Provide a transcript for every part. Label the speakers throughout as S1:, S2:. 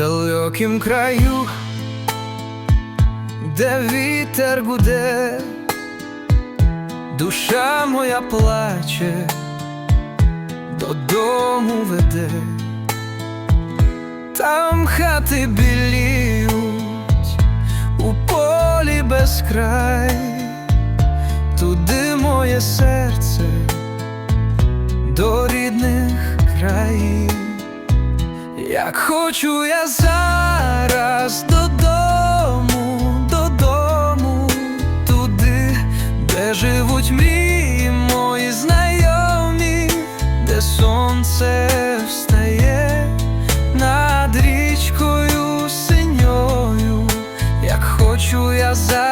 S1: далекім краю, де вітер гуде, душа моя плаче, додому веде, там хати біліють, у полі безкрай, туди моє серце Як хочу я зараз додому, додому, туди, де живуть мрії мої знайомі, де сонце встає над річкою синьою, як хочу я зараз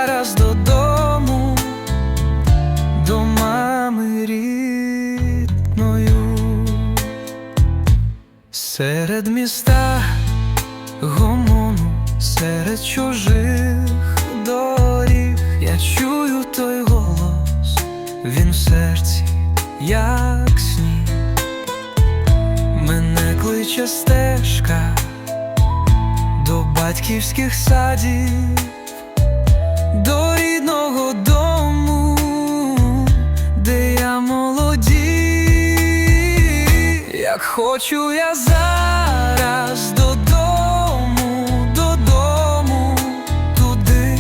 S1: Серед міста гомону, серед чужих доріг. Я чую той голос, він в серці, як сніг, мене кличе стежка до батьківських садів, до рідного дому, як хочу я зараз додому, додому, туди,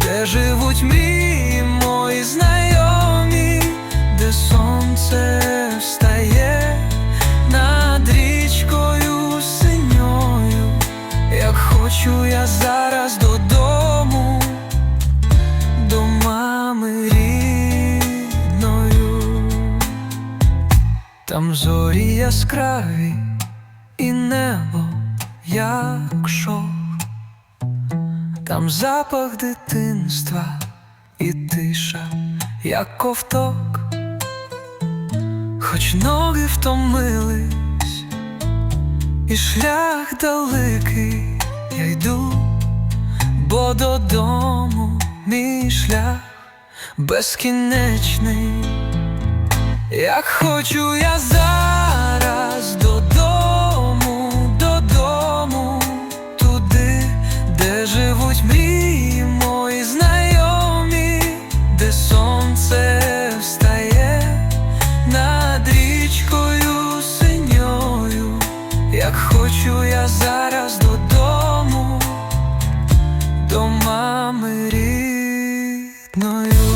S1: де живуть мрії мої знайомі, де сонце встає над річкою синьою, як хочу я зараз додому, Там зорі яскраві і небо, як шов, там запах дитинства і тиша, як ковток, хоч ноги втомились, і шлях далекий я йду, бо додому мій шлях безкінечний. Як хочу я зараз додому, додому, туди, де живуть мрії мої знайомі, де сонце встає над річкою синьою, як хочу я зараз додому, до мами рідної.